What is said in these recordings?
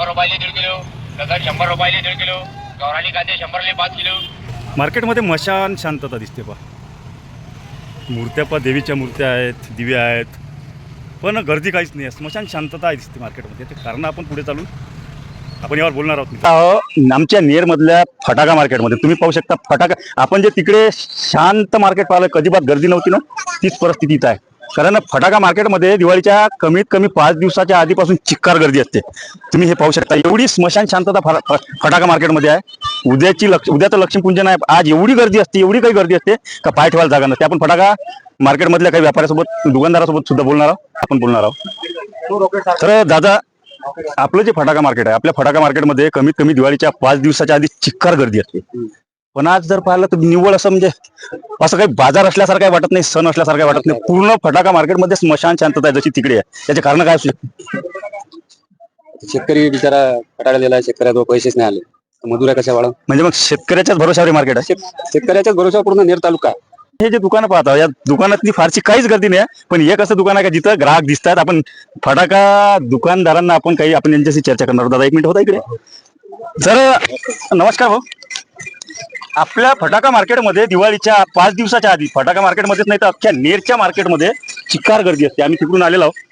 शंभर रुपयाले दीड किलो शंभर रुपयाले दीड किलो गौराली कांदे शंभरले पाच किलो. मार्केटमध्ये मशान शांतता दिसते पा मूर्त्या पा देवीच्या मूर्त्या आहेत दिवे आहेत. पण गर्दी काहीच नाही आहे. स्मशान शांतता दिसते मार्केटमध्ये. ते कारण आपण पुढे चालून आपण यावर बोलणार आहोत आमच्या नेरमधल्या फटाका मार्केटमध्ये तुम्ही पाहू शकता फटाका. आपण जे तिकडे शांत मार्केट पाहिलं कधीबात गर्दी नव्हती ना तीच परिस्थिती इथं आहे. कारण फटाका मार्केटमध्ये दिवाळीच्या कमीत कमी पाच दिवसाच्या आधीपासून चिक्कार गर्दी असते. तुम्ही हे पाहू शकता. एवढी स्मशान शांतता फटाका मार्केटमध्ये आहे. उद्याची लक्ष उद्याचं लक्ष्मीपूजन आहे. आज एवढी गर्दी असते एवढी काही गर्दी असते का पाय ठेवायला जागा नसते. आपण फटाका मार्केटमधल्या काही व्यापाऱ्यासोबत दुकानदारासोबत सुद्धा बोलणार आहोत. आपण बोलणार आहोत. तर दादा आपलं जे फटाका मार्केट आहे आपल्या फटाका मार्केटमध्ये कमीत कमी दिवाळीच्या पाच दिवसाच्या आधी चिक्कार गर्दी असते. पण आज जर पाहिलं तर निव्वळ असं म्हणजे असं काही बाजार असल्यासारखं काही वाटत नाही सण असल्यासारखं वाटत नाही. पूर्ण फटाका मार्केटमध्ये स्मशान शांतता आहे जशी तिकडे आहे. त्याचे कारण काय असू शकते? शेतकरी बिचारा फटाकडा दिला शेतकऱ्याजवळ पैसेच नाही आले. तर मजुऱ्या कशा वाढ म्हणजे मग शेतकऱ्याच्याच भरोशावर मार्केट आहे? शेतकऱ्याच्याच भरोसा पूर्ण नेर तालुका. आहे. हे जे दुकानं पाहता या दुकानातली फारशी काहीच गर्दी नाही आहे. पण एक असं दुकान आहे का जिथं ग्राहक दिसतात आपण फटाका दुकानदारांना आपण काही आपण यांच्याशी चर्चा करणार दादा एक मिनिट होता इकडे. सर नमस्कार भाऊ. आपल्या फटाका मार्केटमध्ये दिवाळीच्या पाच दिवसाच्या आधी फटाका मार्केटमध्येच नाही तर अख्ख्या नेरच्या मार्केटमध्ये चिक्कार गर्दी असते. आम्ही तिकडून आलेलो आहोत.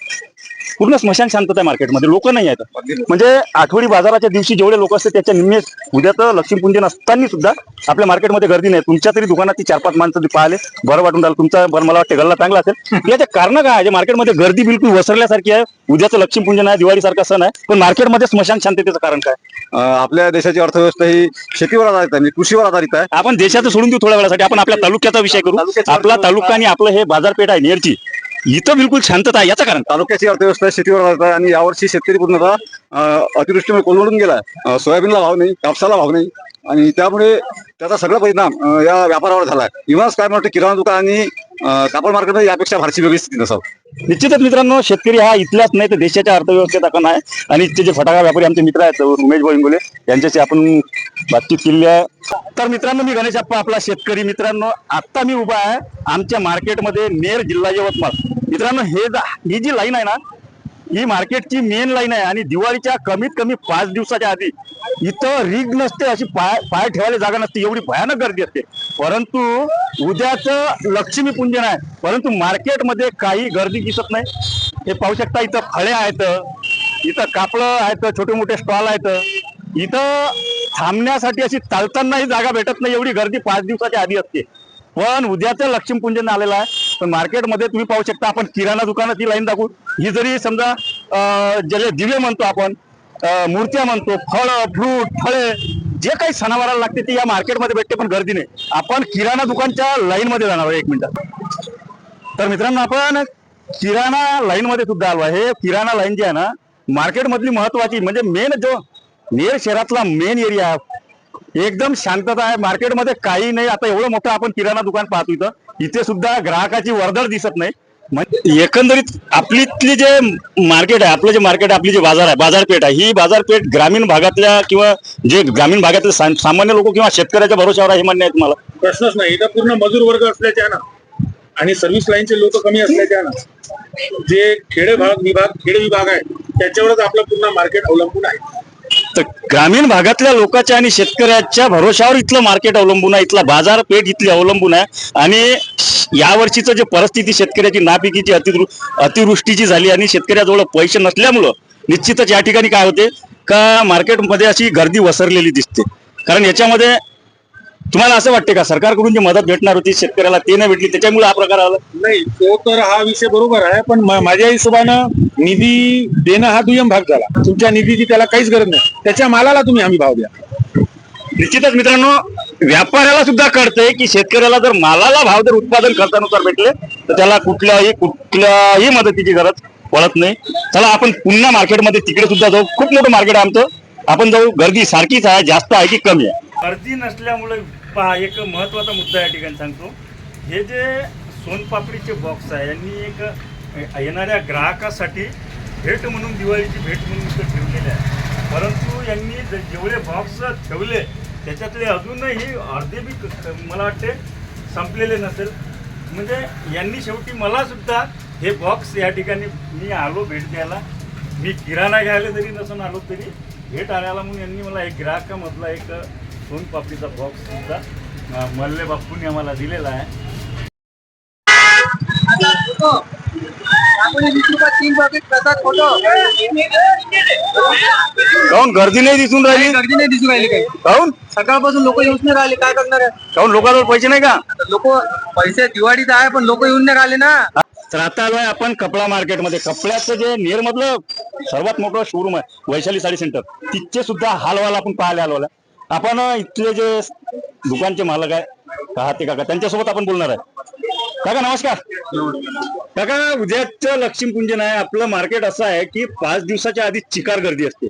पूर्ण स्मशान शांतता आहे मार्केटमध्ये लोक नाही आहेत. म्हणजे आठवडी बाजाराच्या दिवशी जेवढे लोक असते त्याच्या निम्मे उद्याचं लक्ष्मीपूजन असताना सुद्धा आपल्या मार्केटमध्ये गर्दी नाही. तुमच्या तरी दुकानात ती चार पाच माणसं पाहिले बरं वाटून राहिलं. तुमचा बरं मला वाटतं गल्ला चांगला असेल. याचे कारण काय आहे? मार्केटमध्ये गर्दी बिलकुल वसरल्यासारखी आहे. उद्याचं लक्ष्मीपूजन आहे दिवाळीसारखा सण आहे. पण मार्केटमध्ये स्मशान शांततेचं कारण काय? आपल्या देशाची अर्थव्यवस्था ही शेतीवर आधारित आहे कृषीवर आधारित आहे. आपण देशाचं सोडून देऊ थोड्या वेळासाठी. आपण आपल्या तालुक्याचा विषय करू. आपला तालुका आणि आपलं हे बाजारपेठ आहे नेरची. इथं बिलकुल शांतता आहे याचं कारण तालुक्याची अर्थव्यवस्था शेतीवर आधारित आणि यावर्षी शेतकरी पूर्णतः अतिवृष्टीमुळे कोलमडून गेला सोयाबीनला भाव नाही कापसाला भाव नाही. आणि त्यामुळे त्याचा सगळा परिणाम या व्यापारावर झाला आहे इव्हन्स काय म्हणतो किराणा दुकान आणि कापड मार्केटमध्ये यापेक्षा फारशी वेगळी स्थिती नसावं. निश्चितच मित्रांनो शेतकरी हा इथलाच नाही तर देशाच्या अर्थव्यवस्थेत आपण आहे. आणि इथचे जे फटाका व्यापारी आमचे मित्र आहेत उमेश भाऊ यांच्याशी आपण बातचीत केली आहे. तर मित्रांनो मी गणेशप्पा आपला शेतकरी मित्रांनो आत्ता मी उभा आहे आमच्या मार्केटमध्ये नेर जिल्हा यवतमाळ. मित्रांनो हे जा- ही जी लाईन आहे ना ही मार्केटची मेन लाईन आहे आणि दिवाळीच्या कमीत कमी पाच दिवसाच्या आधी इथं रीग नसते अशी पाय पाय ठेवायला जागा नसते एवढी भयानक गर्दी असते. परंतु उद्याचं लक्ष्मी पूजन आहे परंतु मार्केटमध्ये काही गर्दी दिसत नाही. हे पाहू शकता इथं फळे आहेत इथं कापडं आहेत छोटे मोठे स्टॉल आहेत. इथं थांबण्यासाठी अशी चालतानाही जागा भेटत नाही एवढी गर्दी पाच दिवसाच्या आधी असते. पण उद्याचं लक्ष्मीपूजन आलेलं आहे. पण मार्केटमध्ये तुम्ही पाहू शकता आपण किराणा दुकानाची लाईन दाखवू. ही जरी समजा ज्याला दिवे म्हणतो आपण मूर्त्या म्हणतो फळ फ्रूट फळे जे काही सणावाराला लागते ते या मार्केटमध्ये भेटते पण गर्दी नाही. आपण किराणा दुकानच्या लाईन मध्ये जाणार आहे एक मिनिटात तर मित्रांनो आपण किराणा लाईन मध्ये सुद्धा आलो आहे. हे किराणा लाईन जी आहे ना मार्केट मधली महत्वाची म्हणजे मेन जो नेर शहरातला मेन एरिया आहे एकदम शांतता आहे. मार्केटमध्ये काही नाही. आता एवढं मोठं आपण किराणा दुकान पाहतो इथं. इथे सुद्धा ग्राहकाची वर्दळ दिसत नाही. म्हणजे एकंदरीत आपली इथली जे मार्केट आहे आपलं जे मार्केट आहे आपली जे बाजार आहे बाजारपेठ आहे ही बाजारपेठ ग्रामीण भागातल्या किंवा जे ग्रामीण भागातले सामान्य लोक किंवा शेतकऱ्याच्या भरोशावर हे म्हणणे आहे तुम्हाला? प्रश्नच नाही. इथं पूर्ण मजूर वर्ग असल्याच्या ना आणि सर्व्हिस लाईनचे लोक कमी असल्याच्या ना जे खेडे भाग विभाग खेडे विभाग आहे त्याच्यावरच आपलं पूर्ण मार्केट अवलंबून आहे. तर ग्रामीण भागातल्या लोकांच्या आणि शेतकऱ्याच्या भरोशावर इथलं मार्केट अवलंबून आहे इथला बाजारपेठ इथली अवलंबून आहे. आणि यावर्षीचं जे परिस्थिती शेतकऱ्याची नापिकीची अतिवृ अतिवृष्टीची झाली आणि शेतकऱ्याजवळ पैसे नसल्यामुळं निश्चितच या ठिकाणी काय होते? का मार्केटमध्ये अशी गर्दी वसरलेली दिसते. कारण याच्यामध्ये तुम्हाला असं वाटते का? सरकारकडून जी मदत भेटणार होती शेतकऱ्याला ते नाही भेटली त्याच्यामुळे हा प्रकार आला? नाही तो तर हा विषय बरोबर आहे पण मा- माझ्या हिशोबानं निधी देणं हा दुय्यम भाग झाला. तुमच्या निधीची त्याला काहीच गरज नाही. त्याच्या मालाला तुम्ही हमी भाव द्या. निश्चितच मित्रांनो व्यापाऱ्याला सुद्धा कळतंय की शेतकऱ्याला जर मालाला भाव जर उत्पादन खर्चानुसार भेटले तर त्याला कुठल्याही कुठल्याही मदतीची गरज पडत नाही. चला आपण पुन्हा मार्केटमध्ये तिकडे सुद्धा जाऊ. खूप मोठं मार्केट आहे आमचं. आपण जाऊ. गर्दी सारखीच आहे जास्त आहे की कमी आहे? गर्दी नसल्यामुळे पहा एक महत्त्वाचा मुद्दा या ठिकाणी सांगतो. हे जे सोनपापडीचे बॉक्स आहे यांनी एक येणाऱ्या ग्राहकासाठी भेट म्हणून दिवाळीची भेट म्हणून इथं ठेवलेले आहे. परंतु यांनी जेवढे बॉक्स ठेवले त्याच्यातले अजूनही अर्धे बी मला वाटते संपलेले नसेल. म्हणजे यांनी शेवटी मला सुद्धा हे बॉक्स या ठिकाणी मी आलो भेट द्यायला. मी किराणा घ्यायला जरी नसून आलो तरी भेट आणायला म्हणून यांनी मला एक ग्राहकामधला एक सोनपापडीचा बॉक्स सुद्धा मल्ले बाप्पूंनी आम्हाला दिलेला आहे. काऊन गर्दी नाही दिसून राहिली? गर्दी नाही दिसून राहिली काही. काऊन सकाळपासून लोक येऊन नाही राहिले काय करणार आहे? काऊन लोकांवर पैसे नाही का? लोक पैसे दिवाळीत आहे पण लोक येऊन नाही राहिले ना. तर आता आलोय आपण कपडा मार्केटमध्ये. कपड्याचं जे नेर मधलं सर्वात मोठं शोरूम आहे वैशाली साडी सेंटर तिथचे सुद्धा हालवाल आपण पाहायला आलो. आपण इथले जे दुकानचे मालक आहे पाहते काका त्यांच्यासोबत आपण बोलणार आहे. काका नमस्कार. काका उद्याचं लक्ष्मीपूजन आहे. आपलं मार्केट असं आहे की पाच दिवसाच्या आधी चिकार गर्दी असते.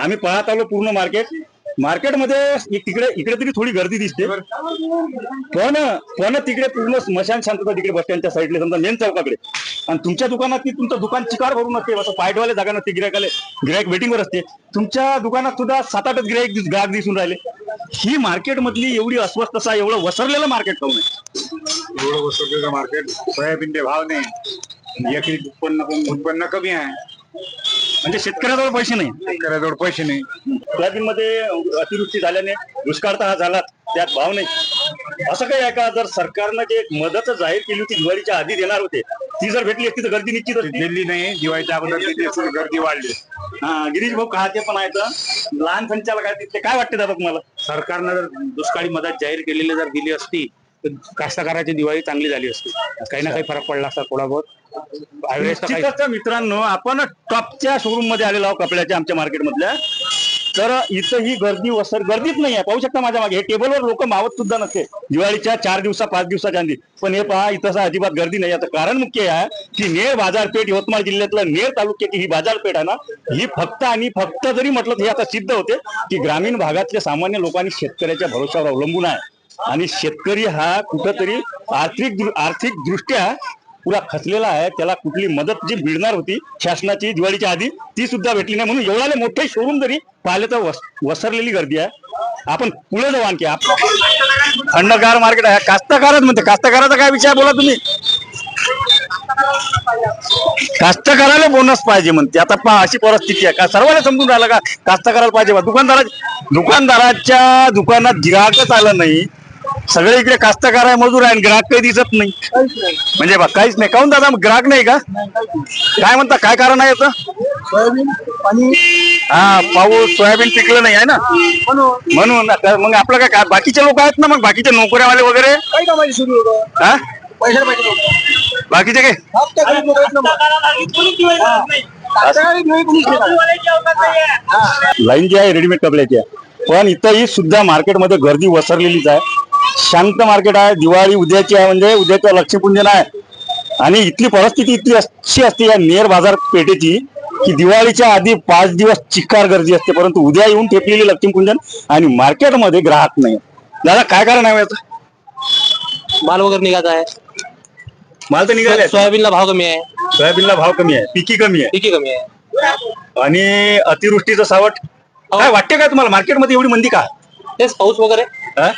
आम्ही पाहत आलो पूर्ण मार्केट. मार्केटमध्ये एक तिकडे इकडे तरी थोडी गर्दी दिसते. पण पण तिकडे पूर्ण स्मशान शांतता तिकडे बस स्टँडच्या साईडला समजा मेन चौकाकडे. आणि तुमच्या दुकानात ती तुमचं दुकान चिकार भरून असते. असं पायटवाले जागा नसते गिरायकाले गिरायक वेटिंगवर असते. तुमच्या दुकानात सुद्धा सात आठच गिरायक ग्राहक दिसून राहिले. ही मार्केट मधली एवढी अस्वस्थता एवढं वसरलेलं मार्केट काऊन आहे? एवढं वसरलेलं मार्केट सोयाबीनचे भाव नाही. उत्पन्न उत्पन्न कमी आहे. म्हणजे शेतकऱ्याजवळ पैसे नाही. शेतकऱ्याजवळ पैसे नाही. सोयाबीन मध्ये अतिवृष्टी झाल्याने दुष्काळ तर हा झाला त्यात भाव नाही. असं काही आहे का? जर सरकारनं जे एक मदत जाहीर केली होती दिवाळीच्या आधी देणार होते ती जर भेटली असती तर गर्दी निश्चित दिल्ली नाही दिवाळीच्या अगोदर गर्दी वाढली. हा गिरीश भाऊ कहाते पण आहेत. लहान संचालक आहेत तिथले काय वाटते दादा तुम्हाला? सरकारनं जर दुष्काळी मदत जाहीर केलेली जर दिली असती तर कास्तकाराची दिवाळी चांगली झाली असती. काही ना काही फरक पडला असता थोडा बहुत. निश्चितच मित्रांनो आपण टॉपच्या शोरूममध्ये आलेलो आहोत कपड्याच्या आमच्या मार्केट मधल्या तर इथं ही गर्दी वसर गर्दीच नाही आहे पाहू शकता माझ्या मागे. हे टेबलवर लोक मावत सुद्धा नसते. दिवाळीच्या चार दिवसा पाच दिवसाच्या आधी. पण हे पहा इथं अजिबात गर्दी नाही आता कारण मुख्य आहे की नेर बाजारपेठ यवतमाळ जिल्ह्यातलं नेर तालुक्याची ही बाजारपेठ आहे ना ही फक्त आणि फक्त जरी म्हटलं तर हे आता सिद्ध होते की ग्रामीण भागातल्या सामान्य लोकांनी शेतकऱ्याच्या भरोश्यावर अवलंबून आहे. आणि शेतकरी हा कुठंतरी आर्थिक आर्थिक दृष्ट्या पुरा खचलेला आहे. त्याला कुठली मदत जी मिळणार होती शासनाची दिवाळीच्या आधी ती सुद्धा भेटली नाही. म्हणून एवढाले मोठे शोरूम जरी पाहिले तर वस- वसरलेली गर्दी आहे. आपण पुढे जाऊ आणखी. आप- थंडगार मार्केट आहे. कास्तकारच म्हणते. कास्तकाराचा काय विषय बोला तुम्ही? कास्तकाराला बोनस पाहिजे म्हणते. आता पहा अशी परिस्थिती आहे. का सर्वांना समजून राहिलं का? कास्तकाराला पाहिजे बा. दुकानदारा दुकानदाराच्या दुकानात गिराकच आलं नाही. सगळे इकडे कास्तकार आहे मजूर आहे आणि ग्राहक काही दिसत नाही. म्हणजे बा काहीच नाही. काऊन दादा ग्राहक नाही का? काय म्हणता काय कारण आहे याचं? हा पाऊस सोयाबीन पिकलं नाही आहे ना? म्हणून. आता मग आपलं काय काय बाकीचे लोक आहेत ना मग? बाकीचे नोकऱ्यावाले वगैरे? काही कामाची सुरू होतं. हा? पैसे पाहिजे बाकीचे काय? हप्ता करीत लोकं आहेत ना मग. कास्तकारी दिवाळी कोणीच नाही. लाईन जी आहे रेडीमेड कपड्याची आहे. पण इथंही सुद्धा मार्केटमध्ये गर्दी वसरलेलीच आहे. शांत मार्केट आहे. दिवाळी उद्याची आहे म्हणजे उद्याचं लक्ष्मीपूजन आहे. आणि इथली परिस्थिती इतकी अशी असते या नेर बाजार पेठेची की दिवाळीच्या आधी पाच दिवस चिक्कार गर्दी असते. परंतु उद्या येऊन ठेपलेली लक्ष्मीपूजन आणि मार्केटमध्ये ग्राहक नाही. दादा काय कारण आहे याचं? माल वगैरे निघायचा आहे. माल तर निघाले सोयाबीनला भाव कमी आहे. सोयाबीनला भाव कमी आहे. पिकी कमी आहे. पिकी कमी आहे. आणि अतिवृष्टीचं सावट. काय वाटते का तुम्हाला? मार्केटमध्ये एवढी मंदी का? तेच पाऊस वगैरे. हा?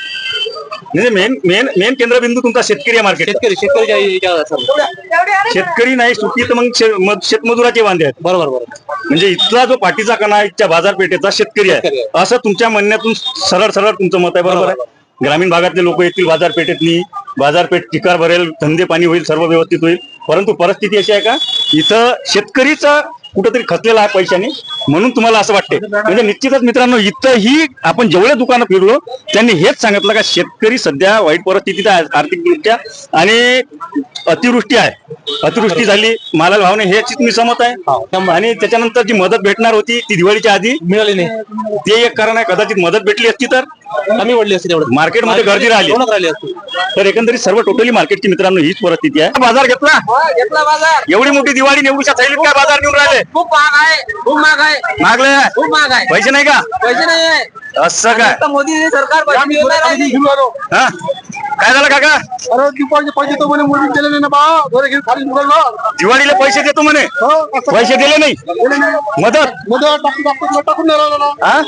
म्हणजे मेन मेन मेन केंद्रबिंदू तुमचा शेतकरी आहे मार्केट शेतकरी शेतकरीच्या याच्यावर आहे सर्व. शेतकरी नाही सुकी तर मग शे- मग शेतमजुराचे वांदे आहेत. बरोबर बरोबर. म्हणजे इथला जो पाठीचा कणा आहे, इथच्या बाजारपेठेचा शेतकरी शेतकरी आहे. आहे. असं तुमच्या म्हणण्यातून सरळ सरळ तुमचं मत आहे बरोबर आहे? ग्रामीण भागातले लोक येतील बाजारपेठेतनी बाजारपेठ टिकार भरेल धंदे पाणी होईल सर्व व्यवस्थित होईल. परंतु परिस्थिती अशी आहे का इथं शेतकरीचा कुठंतरी खचलेला आहे पैशाने. म्हणून तुम्हाला असं वाटते म्हणजे निश्चितच मित्रांनो इथंही आपण जेवढे दुकानं फिरलो त्यांनी हेच सांगितलं का शेतकरी सध्या वाईट परिस्थितीत आहे आर्थिकदृष्ट्या आणि अतिवृष्टी आहे. अतिवृष्टी झाली मालाला भाव नाही हेच मी सहमत आहे. आणि त्याच्यानंतर जी मदत भेटणार होती ती दिवाळीच्या आधी मिळाली नाही. ते एक कारण आहे कदाचित मदत भेटली असती तर. कमी पडली असते तेवढं. मार्केटमध्ये गर्दी राहिली. राहिली असती. तर एकंदरीत सर्व टोटली मार्केटची मित्रांनो हीच परिस्थिती आहे. बाजार घेतला? हा, घेतला बाजार. एवढी मोठी दिवाळी नेवडूच्या थैलीत काय बाजार घेऊन राहिले? खूप महाग आहे. खूप महाग आहे. मागले खूप महाग आहे. पैसे नाही का? पैसे नाही आहे. असं काय? आता मोदी सरकार पैसे देऊन नाही राहिली. हा? काय झालं काका? अरे दुपारचे पैसे तो म्हणे मोदी दिले नाही ना बा. घरी घेऊन खाली निघालो. दिवाळीला पैसे देतो म्हणे. पैसे दिले नाही. मदत. टाकून नाही राहिलो ना. हा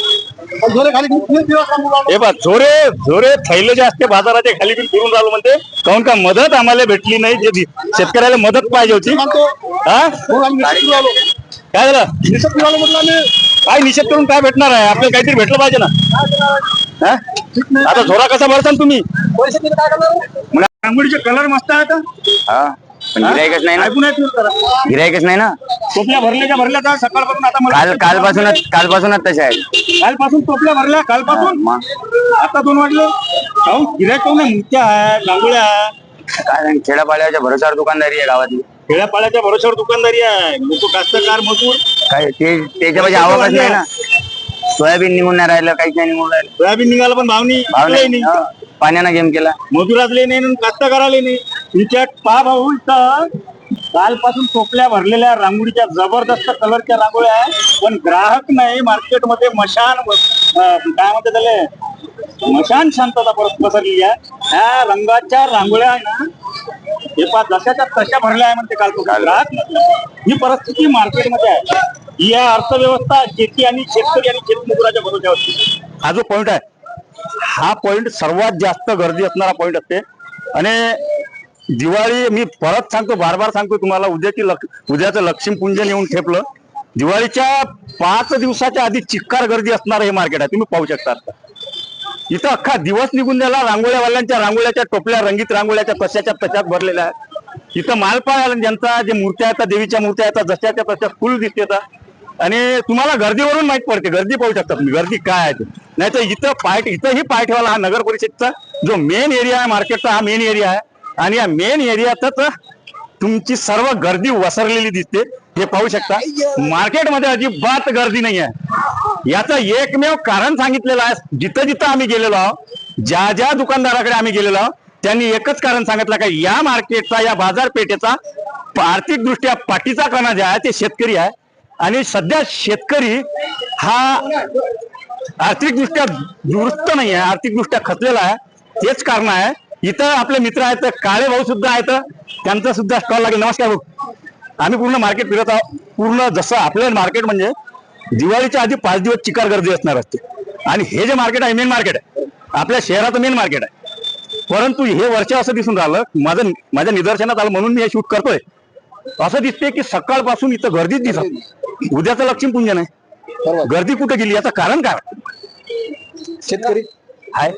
हे बा झोरे झोरे थैले जे असते बाजाराच्या खाली बिन फिरून राहिलो म्हणते. काऊन का मदत आम्हाला भेटली नाही? जे शेतकऱ्याला मदत पाहिजे होती. हा. काय झालं? काय निषेध करून काय भेटणार आहे? आपल्याला काहीतरी भेटलं पाहिजे ना. हा? आता झोरा कसा भरसान तुम्ही? रांगोळीचे कलर मस्त आहेत हा. पण गिरायकच नाही ना? ऐकून ऐकून करा. गिरायकच नाही ना? टोपल्या भरल्याच्या भरल्या तर सकाळपासून आता मला काल कालपासूनच कालपासूनच तसे आहेत. कालपासून टोपल्या भरल्या? कालपासून? आता दोन वाजले. काहून गिरायक काहून नाही मुख्या आहे काय खेड्यापाड्याच्या भरोसावर दुकानदारी आहे गावातली. खेड्यापाड्याच्या भरोश्यावर दुकानदारी आहे. लोक कास्तकार मजूर काय ते त्याच्या पाहिजे आवकच नाही ना? सोयाबीन निघून नाही राहिलं काहीच नाही निघून राहिलं. सोयाबीन निघाला पण भाव नाही भाव नाही. नाही हा. पाण्यानं गेम केला. मजुरातले नाही आणि कास्तकाराले नाही. तुमच्या पा भाऊ इथं? कालपासून टोपल्या भरलेल्या रांगोळीच्या जबरदस्त कलरच्या रांगोळ्या आहे पण ग्राहक नाही मार्केटमध्ये मशान काय म्हणते त्याले? मशान शांतता परत पसरली आहे. ह्या रंगाच्या रांगोळ्या आहे ना हे पा जशाच्या तशा भरल्या आहे म्हणते कालपासून. ग्राहक. ही परिस्थिती मार्केटमध्ये आहे. ही आहे अर्थव्यवस्था शेती आणि शेतकरी आणि शेतमजुराच्या भरोश्यावरती. हा जो पॉइंट आहे हा पॉइंट सर्वात जास्त गर्दी असणारा पॉइंट असते. आणि दिवाळी मी परत सांगतो बार बार सांगतो तुम्हाला. उद्याची लक उद्याचं लक्ष्मी पूजन येऊन ठेपलं. दिवाळीच्या पाच दिवसाच्या आधी चिक्कार गर्दी असणार हे मार्केट आहे. तुम्ही पाहू शकता इथं अख्खा दिवस निघून गेला. रांगोळ्यावाल्यांच्या रांगोळ्याच्या टोपल्या रंगीत रांगोळ्याच्या कशाच्या तशाच भरलेल्या आहेत. इथं मालपाळ ज्यांचा जे मूर्त्या येतात देवीच्या मूर्त्या येतात जशाच्या तशा फुल दिसते आणि तुम्हाला गर्दीवरून माहीत पडते. गर्दी पाहू शकता तुम्ही. गर्दी काय आहे ते? नाही तर इथं पाय इथंही पाय ठेवायला हा नगर परिषदचा जो मेन एरिया आहे मार्केटचा हा मेन एरिया आहे. आणि या मेन एरियातच तुमची सर्व गर्दी वसरलेली दिसते. हे पाहू शकता. मार्केटमध्ये अजिबात गर्दी नाही आहे. याचं एकमेव कारण सांगितलेलं आहे. जिथं जिथं आम्ही गेलेलो आहोत ज्या ज्या दुकानदाराकडे आम्ही गेलेलो आहोत त्यांनी एकच कारण सांगितलं का या मार्केटचा या बाजारपेठेचा आर्थिक दृष्ट्या पाठीचा कणा जे आहे ते शेतकरी आहे. आणि सध्या शेतकरी हा आर्थिकदृष्ट्या दुरुस्त नाही आहे आर्थिकदृष्ट्या खचलेला आहे. तेच कारण आहे इथं आपले मित्र आहेत काळे भाऊ सुद्धा आहेत. त्यांचा सुद्धा स्टॉल लागेल. नमस्कार भाऊ. आम्ही पूर्ण मार्केट फिरत आहोत. पूर्ण जसं आपलं मार्केट म्हणजे दिवाळीच्या आधी पाच दिवस चिकार गर्दी असणार असते. आणि हे जे मार्केट आहे मेन मार्केट आहे. आपल्या शहराचं मेन मार्केट आहे. परंतु हे वर्ष असं दिसून राहिलं माझं माझ्या निदर्शनात आलं म्हणून मी हे शूट करतोय. असं दिसते की सकाळपासून इथं गर्दीच दिसत. उद्याचं लक्ष्मीपूजन आहे. गर्दी कुठे गेली? याचं कारण काय? शेतकरी. आहे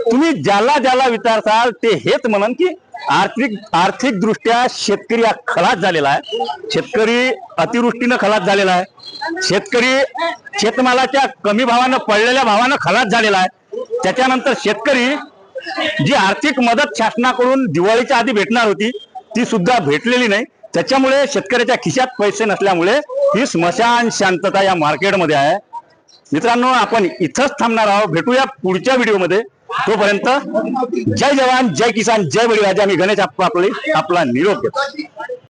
तुम्ही ज्याला ज्याला विचारसाल ते हेच म्हणन की आर्थिक आर्थिक दृष्ट्या शेतकरी हा खलास झालेला आहे. शेतकरी अतिवृष्टीनं खलास झालेला आहे. शेतकरी शेतमालाच्या कमी भावानं पडलेल्या भावानं खलास झालेला आहे. त्याच्यानंतर शेतकरी जी आर्थिक मदत शासनाकडून दिवाळीच्या आधी भेटणार होती ती सुद्धा भेटलेली नाही. त्याच्यामुळे शेतकऱ्याच्या खिशात पैसे नसल्यामुळे ही स्मशान शांतता या मार्केटमध्ये आहे. मित्रांनो आपण इथंच थांबणार आहोत. भेटूया पुढच्या व्हिडिओमध्ये तोपर्यंत जय जवान जय किसान जय बळीराजा. मी गणेश आपले आपला निरोप घेतो.